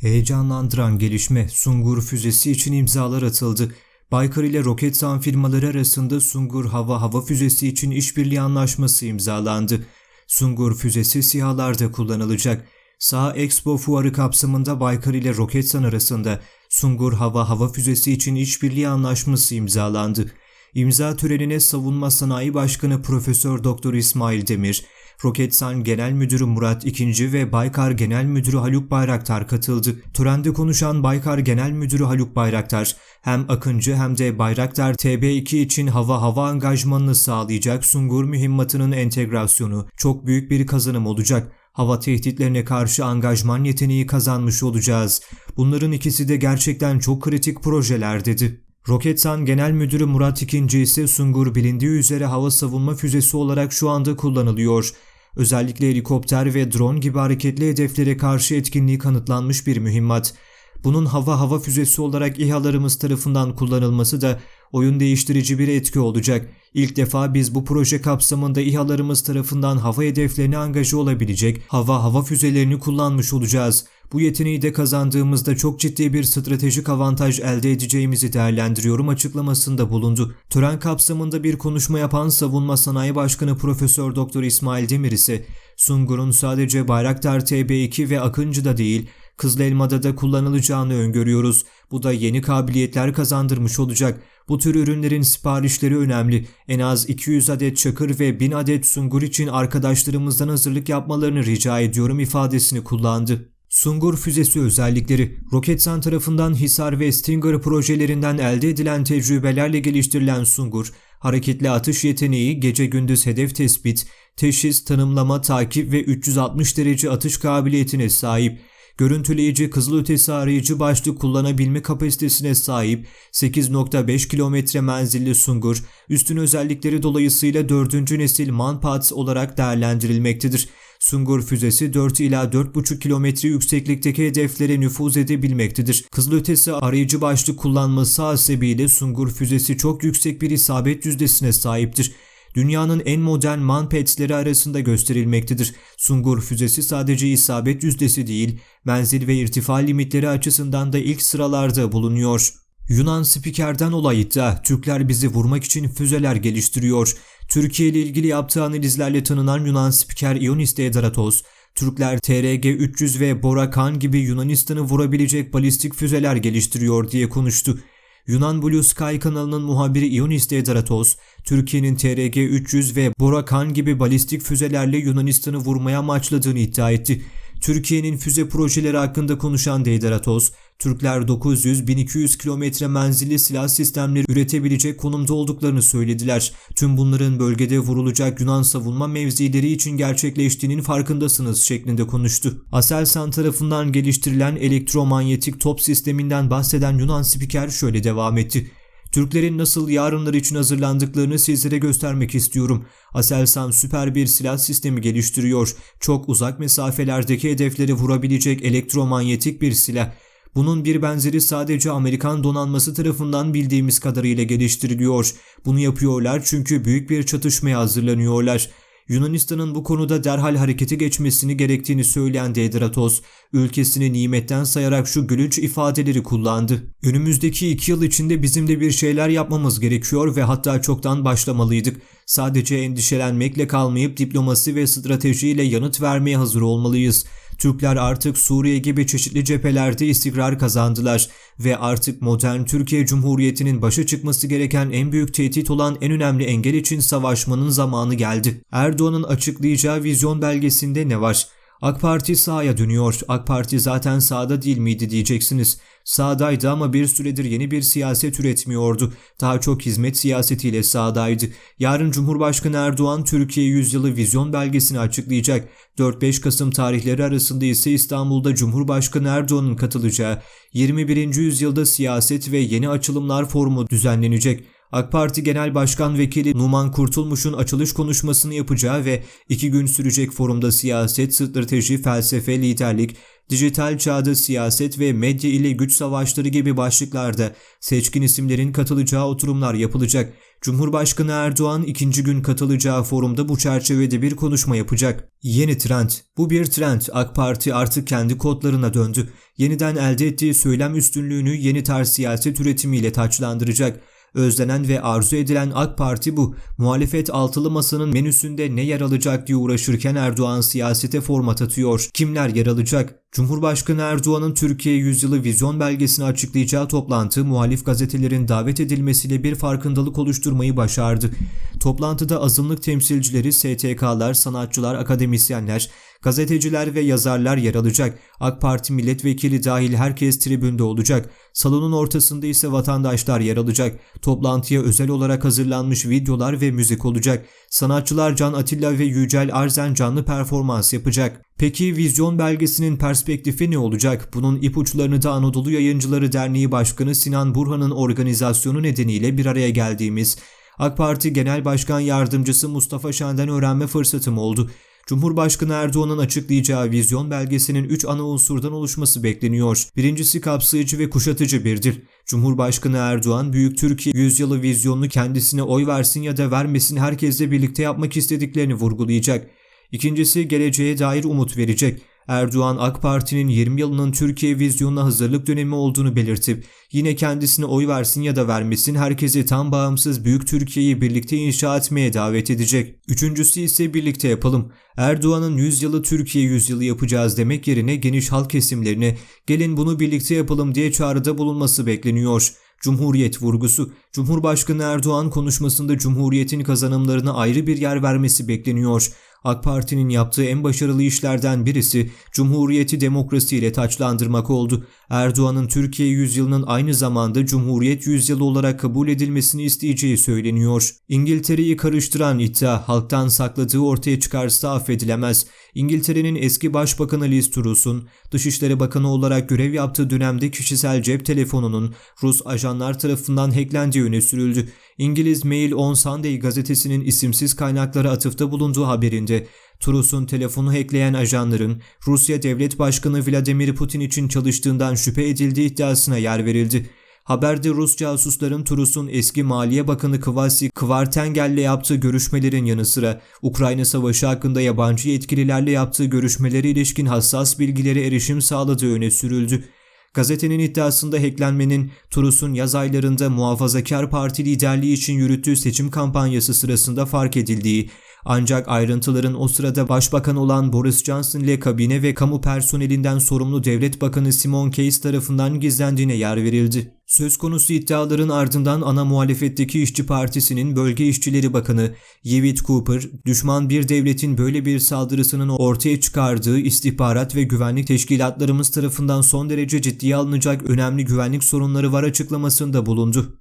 Heyecanlandıran gelişme Sungur füzesi için imzalar atıldı. Baykar ile Roketsan firmaları arasında Sungur hava hava füzesi için işbirliği anlaşması imzalandı. Sungur füzesi sihalarda kullanılacak. Sağ Expo fuarı kapsamında Baykar ile Roketsan arasında Sungur hava hava füzesi için işbirliği anlaşması imzalandı. İmza törenine Savunma Sanayi Başkanı Profesör Doktor İsmail Demir, Roketsan Genel Müdürü Murat İkinci ve Baykar Genel Müdürü Haluk Bayraktar katıldı. Törende konuşan Baykar Genel Müdürü Haluk Bayraktar, hem Akıncı hem de Bayraktar TB2 için hava hava angajmanını sağlayacak Sungur mühimmatının entegrasyonu çok büyük bir kazanım olacak. Hava tehditlerine karşı angajman yeteneği kazanmış olacağız. Bunların ikisi de gerçekten çok kritik projeler dedi. Roketsan Genel Müdürü Murat İkinci ise Sungur bilindiği üzere hava savunma füzesi olarak şu anda kullanılıyor. Özellikle helikopter ve drone gibi hareketli hedeflere karşı etkinliği kanıtlanmış bir mühimmat. Bunun hava hava füzesi olarak İHA'larımız tarafından kullanılması da oyun değiştirici bir etki olacak. İlk defa biz bu proje kapsamında İHA'larımız tarafından hava hedeflerine angaje olabilecek hava hava füzelerini kullanmış olacağız. Bu yeteneği de kazandığımızda çok ciddi bir stratejik avantaj elde edeceğimizi değerlendiriyorum açıklamasında bulundu. Tören kapsamında bir konuşma yapan Savunma Sanayi Başkanı Profesör Doktor İsmail Demir ise Sungur'un sadece Bayraktar TB2 ve Akıncı'da değil Kızıl Elma'da da kullanılacağını öngörüyoruz. Bu da yeni kabiliyetler kazandırmış olacak. Bu tür ürünlerin siparişleri önemli. En az 200 adet çakır ve 1000 adet sungur için arkadaşlarımızdan hazırlık yapmalarını rica ediyorum ifadesini kullandı. Sungur füzesi özellikleri, Roketsan tarafından Hisar ve Stinger projelerinden elde edilen tecrübelerle geliştirilen Sungur, hareketli atış yeteneği, gece gündüz hedef tespit, teşhis, tanımlama, takip ve 360 derece atış kabiliyetine sahip görüntüleyici kızılötesi arayıcı başlık kullanabilme kapasitesine sahip 8.5 kilometre menzilli Sungur, üstün özellikleri dolayısıyla 4. nesil Manpads olarak değerlendirilmektedir. Sungur füzesi 4 ila 4,5 kilometre yükseklikteki hedeflere nüfuz edebilmektedir. Kızılötesi arayıcı başlık kullanması hasebiyle Sungur füzesi çok yüksek bir isabet yüzdesine sahiptir dünyanın en modern manpads'leri arasında gösterilmektedir. Sungur füzesi sadece isabet yüzdesi değil, menzil ve irtifa limitleri açısından da ilk sıralarda bulunuyor. Yunan spikerden olayı da Türkler bizi vurmak için füzeler geliştiriyor. Türkiye ile ilgili yaptığı analizlerle tanınan Yunan spiker Ionis Edratos, Türkler TRG-300 ve Borakan gibi Yunanistan'ı vurabilecek balistik füzeler geliştiriyor diye konuştu. Yunan Blue Sky kanalının muhabiri Ionis Dedratos, Türkiye'nin TRG-300 ve Borakan gibi balistik füzelerle Yunanistan'ı vurmaya amaçladığını iddia etti. Türkiye'nin füze projeleri hakkında konuşan Deydaratos, Türkler 900-1200 kilometre menzilli silah sistemleri üretebilecek konumda olduklarını söylediler. Tüm bunların bölgede vurulacak Yunan savunma mevzileri için gerçekleştiğinin farkındasınız şeklinde konuştu. Aselsan tarafından geliştirilen elektromanyetik top sisteminden bahseden Yunan spiker şöyle devam etti. Türklerin nasıl yarınlar için hazırlandıklarını sizlere göstermek istiyorum. Aselsan süper bir silah sistemi geliştiriyor. Çok uzak mesafelerdeki hedefleri vurabilecek elektromanyetik bir silah. Bunun bir benzeri sadece Amerikan donanması tarafından bildiğimiz kadarıyla geliştiriliyor. Bunu yapıyorlar çünkü büyük bir çatışmaya hazırlanıyorlar. Yunanistan'ın bu konuda derhal harekete geçmesini gerektiğini söyleyen Dedratos, ülkesini nimetten sayarak şu gülünç ifadeleri kullandı. Önümüzdeki iki yıl içinde bizim de bir şeyler yapmamız gerekiyor ve hatta çoktan başlamalıydık. Sadece endişelenmekle kalmayıp diplomasi ve stratejiyle yanıt vermeye hazır olmalıyız. Türkler artık Suriye gibi çeşitli cephelerde istikrar kazandılar ve artık modern Türkiye Cumhuriyeti'nin başa çıkması gereken en büyük tehdit olan en önemli engel için savaşmanın zamanı geldi. Erdoğan'ın açıklayacağı vizyon belgesinde ne var? AK Parti sahaya dönüyor. AK Parti zaten sağda değil miydi diyeceksiniz. Sağdaydı ama bir süredir yeni bir siyaset üretmiyordu. Daha çok hizmet siyasetiyle sağdaydı. Yarın Cumhurbaşkanı Erdoğan Türkiye Yüzyılı Vizyon belgesini açıklayacak. 4-5 Kasım tarihleri arasında ise İstanbul'da Cumhurbaşkanı Erdoğan'ın katılacağı 21. yüzyılda siyaset ve yeni açılımlar forumu düzenlenecek. AK Parti Genel Başkan Vekili Numan Kurtulmuş'un açılış konuşmasını yapacağı ve iki gün sürecek forumda siyaset, strateji, felsefe, liderlik, dijital çağda siyaset ve medya ile güç savaşları gibi başlıklarda seçkin isimlerin katılacağı oturumlar yapılacak. Cumhurbaşkanı Erdoğan ikinci gün katılacağı forumda bu çerçevede bir konuşma yapacak. Yeni trend. Bu bir trend. AK Parti artık kendi kodlarına döndü. Yeniden elde ettiği söylem üstünlüğünü yeni tarz siyaset üretimiyle taçlandıracak. Özlenen ve arzu edilen AK Parti bu. Muhalefet altılı masanın menüsünde ne yer alacak diye uğraşırken Erdoğan siyasete format atıyor. Kimler yer alacak? Cumhurbaşkanı Erdoğan'ın Türkiye Yüzyılı Vizyon belgesini açıklayacağı toplantı muhalif gazetelerin davet edilmesiyle bir farkındalık oluşturmayı başardı. Toplantıda azınlık temsilcileri, STK'lar, sanatçılar, akademisyenler, gazeteciler ve yazarlar yer alacak. AK Parti milletvekili dahil herkes tribünde olacak. Salonun ortasında ise vatandaşlar yer alacak. Toplantıya özel olarak hazırlanmış videolar ve müzik olacak. Sanatçılar Can Atilla ve Yücel Arzen canlı performans yapacak. Peki vizyon belgesinin perspektifi ne olacak? Bunun ipuçlarını da Anadolu Yayıncıları Derneği Başkanı Sinan Burhan'ın organizasyonu nedeniyle bir araya geldiğimiz AK Parti Genel Başkan Yardımcısı Mustafa Şen'den öğrenme fırsatım oldu. Cumhurbaşkanı Erdoğan'ın açıklayacağı vizyon belgesinin 3 ana unsurdan oluşması bekleniyor. Birincisi kapsayıcı ve kuşatıcı bir dil. Cumhurbaşkanı Erdoğan, Büyük Türkiye yüzyılı vizyonunu kendisine oy versin ya da vermesin herkesle birlikte yapmak istediklerini vurgulayacak. İkincisi geleceğe dair umut verecek. Erdoğan AK Parti'nin 20 yılının Türkiye vizyonuna hazırlık dönemi olduğunu belirtip yine kendisine oy versin ya da vermesin herkesi tam bağımsız büyük Türkiye'yi birlikte inşa etmeye davet edecek. Üçüncüsü ise birlikte yapalım. Erdoğan'ın 100 yılı Türkiye 100 yılı yapacağız demek yerine geniş halk kesimlerine gelin bunu birlikte yapalım diye çağrıda bulunması bekleniyor. Cumhuriyet vurgusu. Cumhurbaşkanı Erdoğan konuşmasında Cumhuriyet'in kazanımlarına ayrı bir yer vermesi bekleniyor. AK Parti'nin yaptığı en başarılı işlerden birisi Cumhuriyeti demokrasiyle taçlandırmak oldu. Erdoğan'ın Türkiye yüzyılının aynı zamanda Cumhuriyet yüzyılı olarak kabul edilmesini isteyeceği söyleniyor. İngiltere'yi karıştıran iddia halktan sakladığı ortaya çıkarsa affedilemez. İngiltere'nin eski başbakanı Liz Truss'un Dışişleri Bakanı olarak görev yaptığı dönemde kişisel cep telefonunun Rus ajanlar tarafından hacklendiği öne sürüldü. İngiliz Mail on Sunday gazetesinin isimsiz kaynaklara atıfta bulunduğu haberinde Truss'un telefonu hackleyen ajanların Rusya Devlet Başkanı Vladimir Putin için çalıştığından şüphe edildiği iddiasına yer verildi. Haberde Rus casusların Truss'un eski Maliye Bakanı Kvasi Kvartengel'le yaptığı görüşmelerin yanı sıra Ukrayna Savaşı hakkında yabancı yetkililerle yaptığı görüşmeleri ilişkin hassas bilgilere erişim sağladığı öne sürüldü. Gazetenin iddiasında hacklenmenin Truss'un yaz aylarında Muhafazakar Parti liderliği için yürüttüğü seçim kampanyası sırasında fark edildiği, ancak ayrıntıların o sırada başbakan olan Boris Johnson ile kabine ve kamu personelinden sorumlu devlet bakanı Simon Case tarafından gizlendiğine yer verildi. Söz konusu iddiaların ardından ana muhalefetteki İşçi Partisi'nin Bölge İşçileri Bakanı Yevit Cooper, düşman bir devletin böyle bir saldırısının ortaya çıkardığı istihbarat ve güvenlik teşkilatlarımız tarafından son derece ciddiye alınacak önemli güvenlik sorunları var açıklamasında bulundu.